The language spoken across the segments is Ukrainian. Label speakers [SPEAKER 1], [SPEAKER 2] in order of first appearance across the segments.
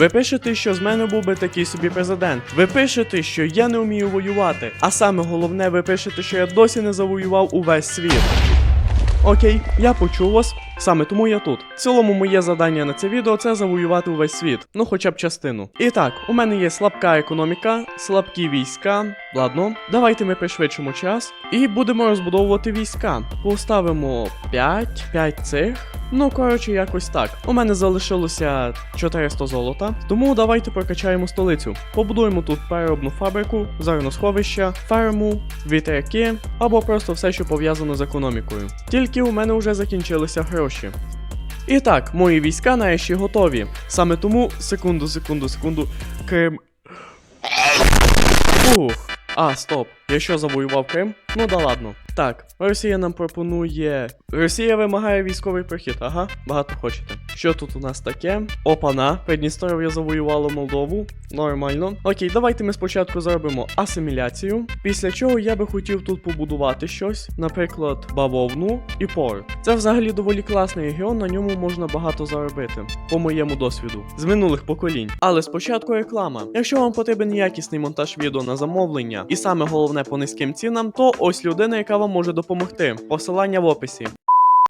[SPEAKER 1] Ви пишете, що з мене був би такий собі президент. Ви пишете, що я не вмію воювати. А саме головне, ви пишете, що я досі не завоював увесь світ. Окей, я почув вас. Саме тому я тут. В цілому, моє завдання на це відео це завоювати увесь світ, ну хоча б частину. І так, у мене є слабка економіка, слабкі війська. Ладно, давайте ми пришвидшимо час і будемо розбудовувати війська. Поставимо 5, 5 цих. Ну, коротше, якось так. У мене залишилося 400 золота, тому давайте прокачаємо столицю. Побудуємо тут переробну фабрику, зерносховища, ферму, вітряки або просто все, що пов'язано з економікою. Тільки у мене вже закінчилися гроші. І так, мої війська нарешті готові. Саме тому, секунду, секунду, секунду, Крим. Ух. А, стоп. Я що завоював Крим? Ну да ладно. Так, Росія нам пропонує. Росія вимагає військовий прохід, ага, багато хочете. Що тут у нас таке? Опана, Придністров'я завоювало Молдову. Нормально. Окей, давайте ми спочатку зробимо асиміляцію. Після чого я би хотів тут побудувати щось, наприклад, бавовну і порт. Це взагалі доволі класний регіон, на ньому можна багато заробити, по моєму досвіду, з минулих поколінь. Але спочатку реклама. Якщо вам потрібен якісний монтаж відео на замовлення, і саме головне по низьким цінам, то ось людина, яка вам може допомогти. Посилання в описі.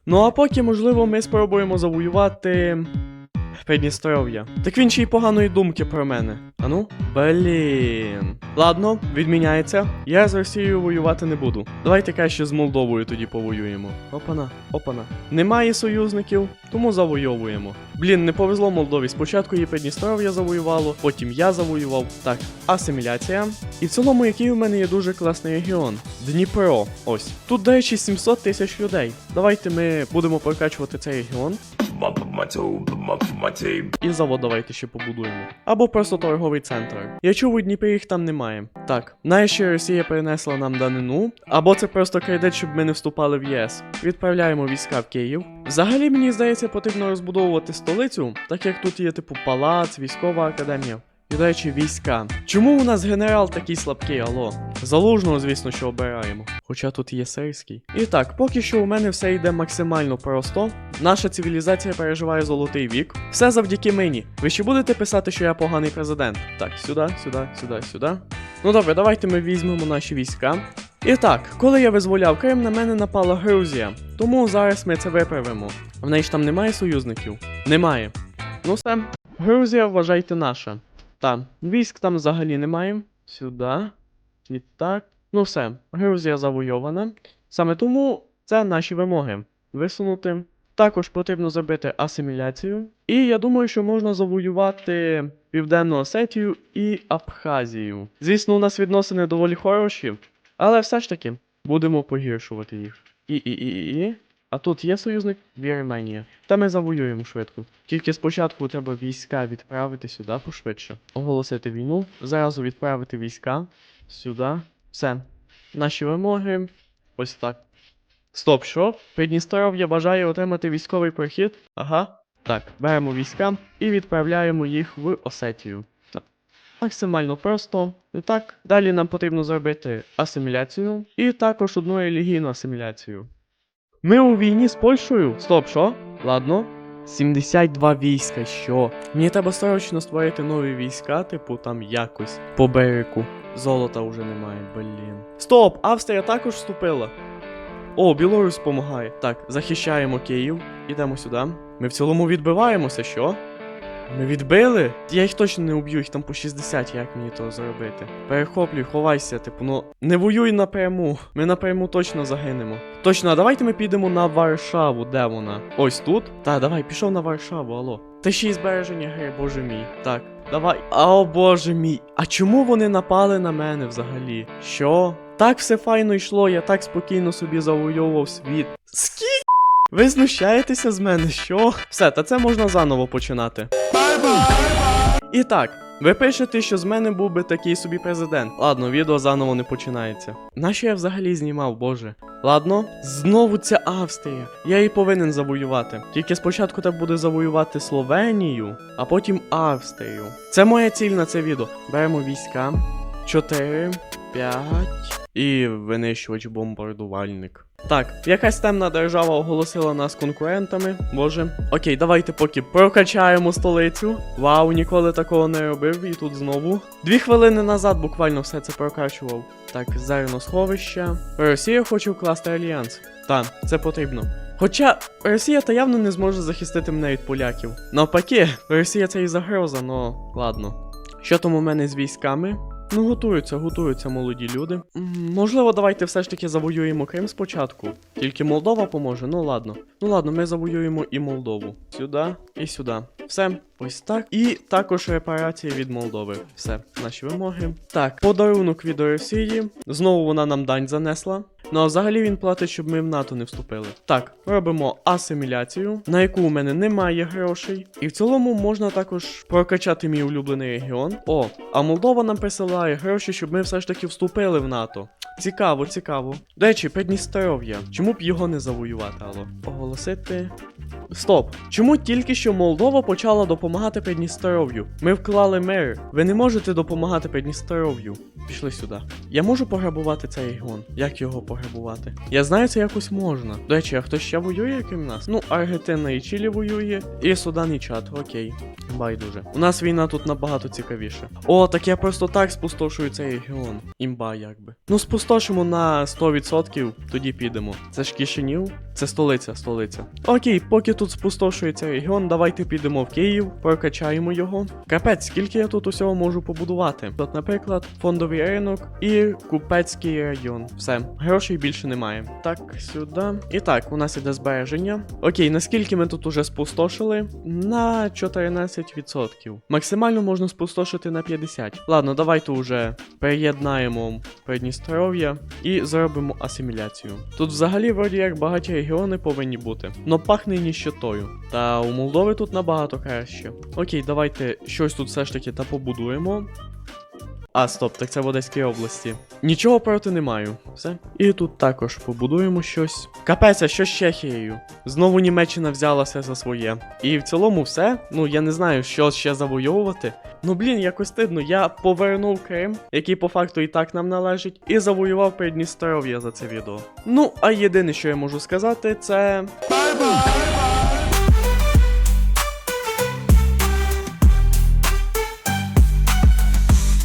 [SPEAKER 1] Ну а поки, можливо, ми спробуємо завоювати. Придністров'я. Так він ще й поганої думки про мене. Ану? Блін. Ладно, відміняється. Я з Росією воювати не буду. Давайте краще з Молдовою тоді повоюємо. Опана, опана. Немає союзників, тому завойовуємо. Блін, не повезло Молдові. Спочатку її Придністров'я завоювало, потім я завоював. Так, асиміляція. І в цілому, який у мене є дуже класний регіон. Дніпро. Ось. Тут, до речі, 700 тисяч людей. Давайте ми будемо прокачувати цей регіон. І завод давайте ще побудуємо. Або просто торговий центр. Я чув, у Дніпрі їх там немає. Так, нащо Росія принесла нам данину, або це просто кредит, щоб ми не вступали в ЄС. Відправляємо війська в Київ. Взагалі, мені здається, потрібно розбудовувати столицю, так як тут є типу палац, військова академія. І, війська. Чому у нас генерал такий слабкий, алло? Залужного, звісно, що обираємо. Хоча тут є сирський. І так, поки що у мене все йде максимально просто. Наша цивілізація переживає золотий вік. Все завдяки мені. Ви ще будете писати, що я поганий президент? Так, сюди, сюди, сюди, сюди. Ну добре, давайте ми візьмемо наші війська. І так, коли я визволяв Крим, на мене напала Грузія. Тому зараз ми це виправимо. В неї ж там немає союзників? Немає. Ну все, Грузія, вважайте наша. Там, військ там взагалі немає. Сюди. І так. Ну все, Грузія завойована. Саме тому це наші вимоги. Висунути. Також потрібно зробити асиміляцію. І я думаю, що можна завоювати Південну Осетію і Абхазію. Звісно, у нас відносини доволі хороші, але все ж таки будемо погіршувати їх. І, і, і, і, і. А тут є союзник Вірменія. Та ми завоюємо швидко. Тільки спочатку треба війська відправити сюди пошвидше. Оголосити війну. Зразу відправити війська сюди. Все. Наші вимоги. Ось так. Стоп, що? Придністров'я бажає отримати військовий прохід. Ага. Так, беремо війська і відправляємо їх в Осетію. Максимально просто. І так, далі нам потрібно зробити асиміляцію і також одну релігійну асиміляцію. Ми у війні з Польщею? Стоп, що? Ладно. 72 війська, що? Мені треба срочно створити нові війська, типу там якось по берегу. Золота вже немає, блін. Стоп! Австрія також вступила. О, Білорусь допомагає. Так, захищаємо Київ. Ідемо сюди. Ми в цілому відбиваємося, що? Ми відбили? Я їх точно не уб'ю, їх там по 60, як мені то зробити. Перехоплюй, ховайся, типу, ну не воюй напряму. Ми напряму точно загинемо. Точно, а давайте ми підемо на Варшаву, де вона? Ось тут? Та, давай, пішов на Варшаву, алло. Та ще й збереження гри, боже мій. Так, давай. О боже мій. А чому вони напали на мене взагалі? Що? Так все файно йшло, я так спокійно собі завойовував світ. Скільки? Ви знущаєтеся з мене, що? Все, та це можна заново починати. І так, ви пишете, що з мене був би такий собі президент. Ладно, відео заново не починається. Нащо я взагалі знімав, боже? Ладно, знову ця Австрія. Я її повинен завоювати. Тільки спочатку так буде завоювати Словенію, а потім Австрію. Це моя ціль на це відео. Беремо війська. 4, 5 і винищувач бомбардувальник. Так, якась темна держава оголосила нас конкурентами. Боже. Окей, давайте поки прокачаємо столицю. Вау, ніколи такого не робив, і тут знову. Дві хвилини назад буквально все це прокачував. Так, зерно сховища. Росія хоче вкласти альянс. Так, це потрібно. Хоча Росія та явно не зможе захистити мене від поляків. Навпаки, Росія це і загроза, но ладно. Що там у мене з військами? Ну, готуються, готуються молоді люди. Можливо, давайте все ж таки завоюємо Крим спочатку. Тільки Молдова поможе, ну ладно. Ну ладно, ми завоюємо і Молдову. Сюди і сюди. Все, ось так. І також репарації від Молдови. Все, наші вимоги. Так, подарунок від Росії. Знову вона нам дань занесла. Ну а взагалі він платить, щоб ми в НАТО не вступили. Так, робимо асиміляцію, на яку у мене немає грошей. І в цілому можна також прокачати мій улюблений регіон. О, а Молдова нам присилає гроші, щоб ми все ж таки вступили в НАТО. Цікаво, цікаво. До речі, Придністров'я. Чому б його не завоювати, алло? Оголосити. Стоп. Чому тільки що Молдова почала допомагати Придністров'ю? Ми вклали мир. Ви не можете допомагати Придністров'ю. Пішли сюди. Я можу пограбувати цей регіон. Як його пограбувати? Я знаю, це якось можна. До речі, а хтось ще воює, крім нас? Ну, Аргентина і Чилі воює, і Судан і Чад, окей. Байдуже. У нас війна тут набагато цікавіше. О, так я просто так спустошую цей регіон. Імба, якби. Ну, спустошимо на 100%, тоді підемо. Це ж Кишинів? Це столиця, столиця. Окей, поки тут спустошується регіон, давайте підемо в Київ, прокачаємо його. Капець, скільки я тут усього можу побудувати? От, наприклад, фондовий ринок і купецький район. Все, грошей більше немає. Так, сюди. І так, у нас іде збереження. Окей, наскільки ми тут уже спустошили? На 14%. Максимально можна спустошити на 50. Ладно, давайте уже приєднаємо Придністров'я і зробимо асиміляцію. Тут взагалі вроді як багаті регіони повинні бути. Но пахне ніщотою. Та у Молдови тут набагато краще. Окей, давайте щось тут все ж таки та побудуємо. А, стоп, так це в Одеській області. Нічого проти не маю. Все. І тут також побудуємо щось. Капець, а що з Чехією? Знову Німеччина взялася за своє. І в цілому все. Ну я не знаю, що ще завойовувати. Ну блін, якось стидно. Я повернув Крим, який по факту і так нам належить, і завоював Придністров'я за це відео. Ну, а єдине, що я можу сказати, це.
[SPEAKER 2] Bye bye.